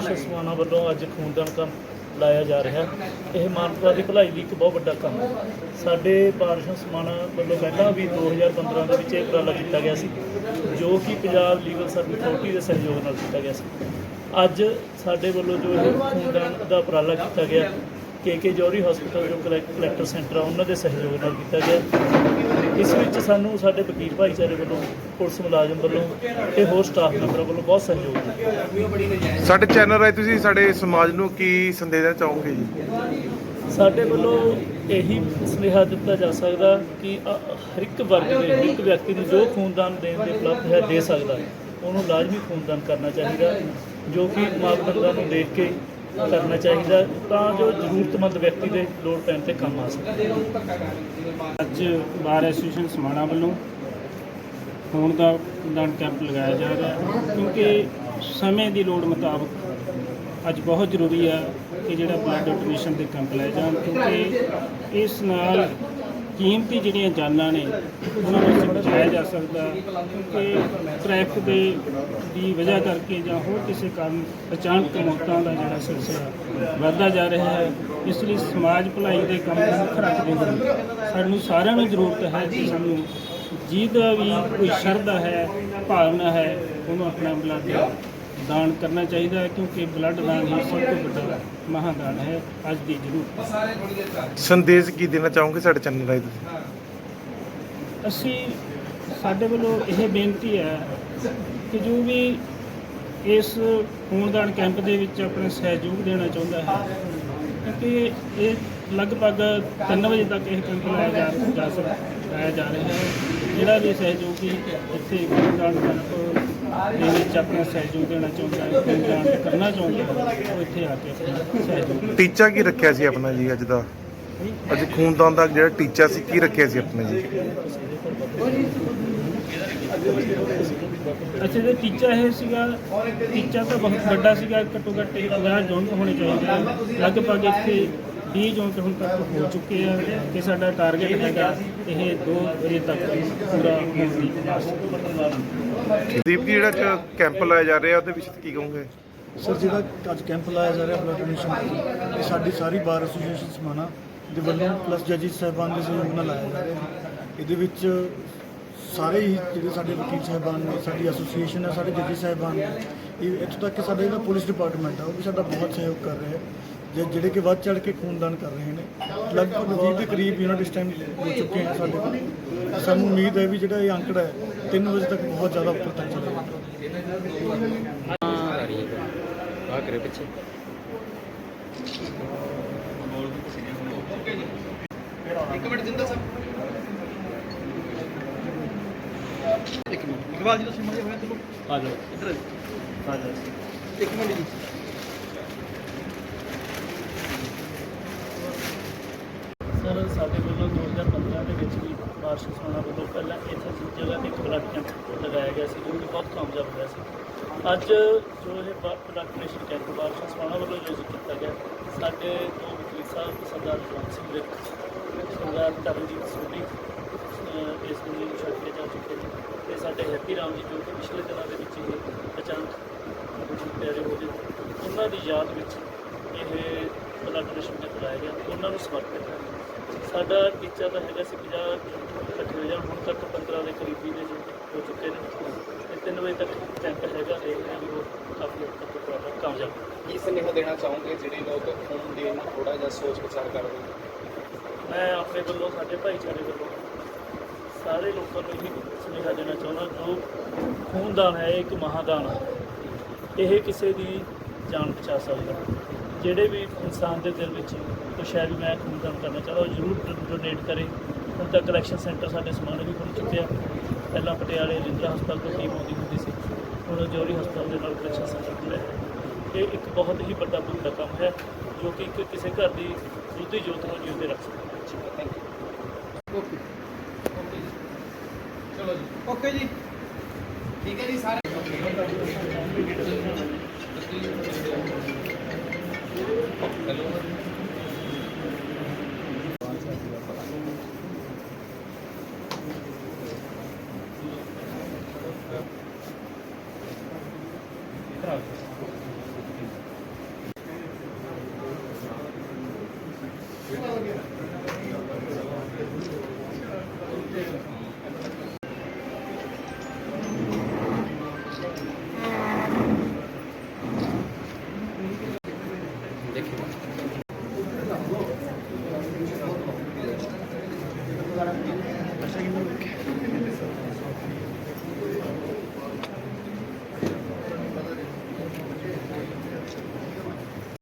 Sir ਬਾਰਿਸ਼ ਵੱਲੋਂ ਅੱਜ ਖੂਨਦਾਨ ਕੰਮ ਲਾਇਆ ਜਾ ਰਿਹਾ। ਇਹ ਮਾਨਵਤਾ ਦੀ ਭਲਾਈ ਲਈ ਇੱਕ ਬਹੁਤ ਵੱਡਾ ਕੰਮ ਹੈ। ਸਾਡੇ ਬਾਰਿਸ਼ ਸਮਾਨਾ ਵੱਲੋਂ ਪਹਿਲਾਂ ਵੀ 2015 ਦੇ ਵਿੱਚ ਇਹ ਉਪਰਾਲਾ ਕੀਤਾ ਗਿਆ ਸੀ, ਜੋ ਕਿ ਪੰਜਾਬ ਲੀਗਲ ਸਰਵਿਸ ਅਥਾਰਟੀ ਦੇ ਸਹਿਯੋਗ ਨਾਲ ਕੀਤਾ ਗਿਆ ਸੀ। ਅੱਜ ਸਾਡੇ ਵੱਲੋਂ ਜੋ ਇਹ ਖੂਨਦਾਨ ਦਾ ਉਪਰਾਲਾ ਕੀਤਾ ਗਿਆ, ਕੇ ਕੇ ਜੌਹਰੀ ਹਸਪੀਟਲ ਜੋ ਕਲੈਕ- ਕਲੈਕਟਰ ਸੈਂਟਰ ਆ, ਉਹਨਾਂ ਦੇ ਸਹਿਯੋਗ ਨਾਲ ਕੀਤਾ ਗਿਆ। ਇਸ ਵਿੱਚ ਸਾਨੂੰ ਸਾਡੇ ਵਕੀਲ ਭਾਈਚਾਰੇ ਵੱਲੋਂ ਪੁਲਿਸ ਮੁਲਾਜ਼ਮ ਵੱਲੋਂ ਤੇ ਹੋਰ ਸਟਾਫ ਮੈਂਬਰਾਂ ਵੱਲੋਂ ਬਹੁਤ ਸਹਿਯੋਗ ਮਿਲਿਆ। ਸਾਡੇ ਚੈਨਲ ਰਾਹੀਂ ਤੁਸੀਂ ਸਾਡੇ ਸਮਾਜ ਨੂੰ ਕੀ ਸੰਦੇਸ਼ ਦੇਣਾ ਚਾਹੋਗੇ ਜੀ? ਸਾਡੇ ਵੱਲੋਂ ਇਹੀ ਸੁਨੇਹਾ ਦਿੱਤਾ ਜਾ ਸਕਦਾ ਕਿ ਹਰ ਇੱਕ ਵਰਗ ਦੇ ਹਰ ਇੱਕ ਵਿਅਕਤੀ ਨੂੰ ਜੋ ਖੂਨਦਾਨ ਦੇਣ ਦੇ ਉਪਲਬਧ ਹੈ ਦੇ ਸਕਦਾ ਉਹਨੂੰ ਲਾਜ਼ਮੀ ਖੂਨਦਾਨ ਕਰਨਾ ਚਾਹੀਦਾ ਜੋ ਕਿ ਮਾਪਦੰਡਾਂ ਨੂੰ ਦੇਖ ਕੇ ਕਰਨਾ ਚਾਹੀਦਾ ਤਾਂ ਜੋ ਜ਼ਰੂਰਤਮੰਦ ਵਿਅਕਤੀ ਦੇ ਲੋੜ ਪੈਣ ਤੇ ਕੰਮ ਆ ਸਕੇ। ਅੱਜ ਬਾਰ ਐਸੋਸੀਏਸ਼ਨ ਸਮਾਣਾ ਵੱਲੋਂ ਖੂਨ ਦਾ ਦਾਨ ਕੈਂਪ ਲਗਾਇਆ ਜਾ ਰਿਹਾ ਹੈ, ਕਿਉਂਕਿ ਸਮੇਂ ਦੀ ਲੋੜ ਮੁਤਾਬਕ ਅੱਜ ਬਹੁਤ ਜ਼ਰੂਰੀ ਹੈ ਕਿ ਜਿਹੜਾ ਬਲੱਡ ਡੋਨੇਸ਼ਨ ਦੇ ਕੈਂਪ ਲਾਏ ਜਾਣ, ਕਿਉਂਕਿ ਇਸ ਨਾਲ ਕੀਮਤੀ ਜਿਹੜੀਆਂ ਜਾਨਾਂ ਨੇ, ਉਹਨਾਂ ਨੂੰ ਬਚਾਇਆ ਜਾ ਸਕਦਾ ਕਿਉਂਕਿ ਟ੍ਰੈਫਿਕ ਦੇ ਦੀ ਵਜ੍ਹਾ ਕਰਕੇ ਜਾਂ ਹੋਰ ਕਿਸੇ ਕਾਰਨ ਅਚਾਨਕ ਮੌਤਾਂ ਦਾ ਜਿਹੜਾ ਸਿਲਸਿਲਾ ਵੱਧਦਾ ਜਾ ਰਿਹਾ ਹੈ। ਇਸ ਲਈ ਸਮਾਜ ਭਲਾਈ ਦੇ ਕੰਮ ਨੂੰ ਮੁੱਖ ਰੱਖਦੇ ਹੋਏ ਸਾਨੂੰ ਸਾਰਿਆਂ ਨੂੰ ਜ਼ਰੂਰਤ ਹੈ ਕਿ ਸਾਨੂੰ ਜਿਹਦਾ ਵੀ ਕੋਈ ਸ਼ਰਧਾ ਹੈ, ਭਾਵਨਾ ਹੈ, ਉਹਨੂੰ ਆਪਣਾ ਬਲੱਡ ਦਾਨ ਕਰਨਾ ਚਾਹੀਦਾ ਹੈ ਕਿਉਂਕਿ ਬਲੱਡ ਦਾਨ ਹੀ ਸਭ ਤੋਂ ਵੱਡਾ ਮਹਾਦਾਨ ਹੈ ਅੱਜ ਦੀ ਜ਼ਰੂਰਤ ਸੰਦੇਸ਼ ਕੀ ਦੇਣਾ ਚਾਹੋਗੇ ਸਾਡੇ ਚੈਨਲ ਰਾਹੀਂ ਤੁਸੀਂ? ਅਸੀਂ ਸਾਡੇ ਵੱਲੋਂ ਇਹ ਬੇਨਤੀ ਹੈ ਕਿ ਜੋ ਵੀ ਇਸ ਖੂਨਦਾਨ ਕੈਂਪ ਦੇ ਵਿੱਚ ਆਪਣਾ ਸਹਿਯੋਗ ਦੇਣਾ ਚਾਹੁੰਦਾ ਹੈ ਕਿਉਂਕਿ ਇਹ ਲਗਭਗ 3 ਵਜੇ ਤੱਕ ਇਹ ਕੈਂਪ ਲਾਇਆ ਜਾ ਜਾ ਸਕਦਾ ਜਾ ਰਿਹਾ ਹੈ। ਜਿਹੜਾ ਵੀ ਸਹਿਯੋਗੀ ਇੱਥੇ ਖੂਨਦਾਨ ਕੈਂਪ ਦੇ ਵਿੱਚ ਆਪਣਾ ਸਹਿਯੋਗ ਦੇਣਾ ਚਾਹੁੰਦਾ ਹੈ ਖੂਨਦਾਨ ਕਰਨਾ ਚਾਹੁੰਦਾ ਹੈ ਉਹ ਇੱਥੇ ਆ ਕੇ ਆਪਣਾ ਸਹਿਯੋਗ ਟੀਚਾ ਕੀ ਰੱਖਿਆ ਸੀ ਆਪਣਾ ਜੀ ਅੱਜ ਦਾ? ਅੱਜ ਖੂਨਦਾਨ ਦਾ ਜਿਹੜਾ ਟੀਚਾ ਸੀ ਕੀ ਰੱਖਿਆ ਸੀ ਆਪਣਾ ਜੀ? ਅੱਛਾ ਤੇ ਟੀਚਾ ਇਹ ਸੀਗਾ ਟੀਚਾ ਤਾਂ ਬਹੁਤ ਵੱਡਾ ਸੀਗਾ ਘੱਟੋ ਘੱਟ ਇਹ 50 ਜੌਂਟ ਹੋਣੇ ਚਾਹੀਦੇ ਲਗਭਗ ਇੱਥੇ 20 ਜੌਂਟ ਹੁਣ ਤੱਕ ਹੋ ਚੁੱਕੇ ਆ ਤੇ ਸਾਡਾ ਟਾਰਗੇਟ ਹੈਗਾ ਇਹ 2 ਵਜੇ ਤੱਕ ਪੂਰਾ ਹੋਣ ਦੀ ਦੀਪ ਜੀ ਜਿਹੜਾ ਕੈਂਪ ਲਾਇਆ ਜਾ ਰਿਹਾ ਉਹਦੇ ਵਿੱਚ ਕੀ ਕਹੋਗੇ? ਸਰ ਜਿਹੜਾ ਅੱਜ ਕੈਂਪ ਲਾਇਆ ਜਾ ਰਿਹਾ ਬਲੱਡ ਡੋਨੇਸ਼ਨ ਇਹ ਸਾਡੀ ਸਾਰੀ ਬਾਰ ਐਸੋਸੀਏਸ਼ਨ ਸਮਾਣਾ ਦੇ ਵੱਲੋਂ ਪਲੱਸ ਜੱਜੀ ਸਾਹਿਬਾਨ ਦੇ ਸਹਿਯੋਗ ਨਾਲ ਲਾਇਆ ਜਾ ਰਿਹਾ। ਹੈ। ਇਹਦੇ ਵਿੱਚ ਸਾਰੇ ਹੀ ਜਿਹੜੇ ਸਾਡੇ ਵਕੀਲ ਸਾਹਿਬਾਨ ਨੇ ਸਾਡੀ ਐਸੋਸੀਏਸ਼ਨ ਹੈ ਸਾਡੇ ਜੱਜੀ ਸਾਹਿਬਾਨ ਨੇ ਇਹ ਇੱਥੋਂ ਤੱਕ ਕਿ ਸਾਡਾ ਜਿਹੜਾ ਪੁਲਿਸ ਡਿਪਾਰਟਮੈਂਟ ਹੈ ਉਹ ਵੀ ਸਾਡਾ ਬਹੁਤ ਸਹਿਯੋਗ ਕਰ ਰਿਹਾ ਹੈ। ਜੇ- ਜਿਹੜੇ ਕਿ ਵੱਧ ਚੜ ਕੇ ਖੂਨਦਾਨ ਕਰ ਰਹੇ ਨੇ। ਲਗਭਗ 20 ਦੇ ਕਰੀਬ ਯੂਨਿਟ ਇਸ ਟਾਈਮ ਹੋ ਚੁੱਕੇ ਹਨ ਸਾਡੇ ਕੋਲ। ਸਾਨੂੰ ਉਮੀਦ ਹੈ ਵੀ ਜਿਹੜਾ ਇਹ ਅੰਕੜਾ ਹੈ 3 ਵਜੇ ਤੱਕ ਬਹੁਤ ਜ਼ਿਆਦਾ ਉੱਪਰ ਤੱਕ ਚਲੇਗਾ। ਆ ਕਰੇ ਪਿੱਛੇ। ਆ ਜਾਓ। ਇੱਧਰ ਆ ਜਾਓ। ਇੱਕ ਮਿੰਟ ਜੀ। ਸਰ ਸਾਡੇ ਵੱਲੋਂ 2015 ਦੇ ਵਿੱਚ ਵੀ ਬਾਰਿਸ਼ ਸੋਨਾ ਵੱਲੋਂ ਪਹਿਲਾਂ ਇੱਥੇ ਸੀ ਜਗ੍ਹਾ ਤੇ ਇੱਕ ਬਲੱਡ ਕੈਂਪ ਲਗਾਇਆ ਗਿਆ ਸੀ ਜੋ ਕਿ ਬਹੁਤ ਕਾਮਯਾਬ ਹੋਇਆ ਸੀ। ਅੱਜ ਜੋ ਇਹ ਬਲੱਡ ਡੋਨੇਸ਼ਨ ਕੈਂਪ ਬਾਰਿਸ਼ ਸੋਨਾ ਵੱਲੋਂ ਆਯੋਜਿਤ ਕੀਤਾ ਗਿਆ, ਸਾਡੇ ਦੋ ਵਕੀਲ ਸਾਹਿਬ, ਸਰਦਾਰ ਜਵਾਨ ਸਿੰਘ ਵਿਰਕ ਸਰਦਾਰ ਤਰਨਜੀਤ ਸੋਢੀ ਇਸ ਨੂੰ ਛੱਡ ਕੇ ਜਾ ਚੁੱਕੇ ਨੇ ਤੇ ਸਾਡੇ ਹੈਪੀ ਰਾਮ ਜੀ ਜੋ ਕਿ ਪਿਛਲੇ ਦਿਨਾਂ ਦੇ ਵਿੱਚ ਇਹ ਅਚਾਨਕ ਪਿਆਰੇ ਹੋ ਗਏ ਉਹਨਾਂ ਦੀ ਯਾਦ ਵਿੱਚ ਇਹ ਬਲੱਡ ਡੋਨੇਸ਼ਨ ਕੈਂਪ ਲਾਇਆ ਗਿਆ ਉਹਨਾਂ ਨੂੰ ਸਮਰਪਿਤ ਹੈ। ਸਾਡਾ ਟੀਚਾ ਤਾਂ ਹੈਗਾ ਸੀ 50 ਇਕੱਠੇ ਹੋ ਜਾਣ ਹੁਣ ਤੱਕ 15 ਦੇ ਕਰੀਬੀ ਜੋ ਹੋ ਚੁੱਕੇ ਨੇ। ਤੇ 3 ਵਜੇ ਤੱਕ ਕੈਂਪ ਹੈਗਾ ਦੇਖਦੇ ਹਾਂ ਵੀ ਉਹ ਕਾਫੀ ਹੱਦ ਤੱਕ ਪ੍ਰੋਗਰਾਮ ਕਾਮਯਾਬ ਕੀ ਸੁਨੇਹਾ ਦੇਣਾ ਚਾਹੋਗੇ ਜਿਹੜੇ ਲੋਕ ਖੂਨ ਦੇਣ ਨੂੰ ਥੋੜਾ ਜਿਹਾ ਸੋਚ ਵਿਚਾਰ ਕਰਦੇ ਨੇ? ਮੈਂ ਆਪਣੇ ਵੱਲੋਂ ਸਾਡੇ ਭਾਈਚਾਰੇ ਵੱਲੋਂ ਸਾਰੇ ਲੋਕਾਂ ਨੂੰ ਇਹ ਸੁਨੇਹਾ ਦੇਣਾ ਚਾਹੁੰਦਾ ਜੋ ਖੂਨਦਾਨ ਹੈ ਇੱਕ ਮਹਾਦਾਨ ਹੈ ਇਹ ਕਿਸੇ ਦੀ ਜਾਨ ਬਚਾ ਸਕਦਾ। ਜਿਹੜੇ ਵੀ ਇਨਸਾਨ ਦੇ ਦਿਲ ਵਿੱਚ ਕੁਛ ਹੈ ਵੀ ਮੈਂ ਖੂਨਦਾਨ ਕਰਨਾ ਚਾਹੁੰਦਾ ਉਹ ਜ਼ਰੂਰ ਡੋਨੇਟ ਕਰੇ। ਹੁਣ ਤੱਕ ਕਲੈਕਸ਼ਨ ਸੈਂਟਰ ਸਾਡੇ ਸਮਾਣੇ ਵੀ ਖੁੱਲ ਚੁੱਕੇ ਆ। ਪਹਿਲਾਂ ਪਟਿਆਲੇ ਰਿੰਦਰਾ ਹਸਪਤਾਲ ਤੋਂ ਟੀਮ ਆਉਂਦੀ ਹੁੰਦੀ ਸੀ। ਹੁਣ ਜੋਰੀ ਹਸਪਤਾਲ ਦੇ ਨਾਲ ਕਲੈਕਸ਼ਨ ਸੈਂਟਰ ਖੁੱਲ੍ਹਿਆ ਹੈ। ਇਹ ਇੱਕ ਬਹੁਤ ਹੀ ਵੱਡਾ ਪੁੰਨ ਦਾ ਕੰਮ ਹੈ ਜੋ ਕਿ ਇੱਕ ਕਿਸੇ ਘਰ ਦੀ ਦੁੱਧੀ ਜੋਤ ਨੂੰ ਜਿਉਂਦੇ ਰੱਖ ਸਕਦਾ ਹੈ। ਥੈਂਕ ਯੂ ਓਕੇ ਚਲੋ ਜੀ। ਓਕੇ ਜੀ। ਠੀਕ ਹੈ ਜੀ ਸਾਰੇ ਕਰਾ ਦਿਓ। から。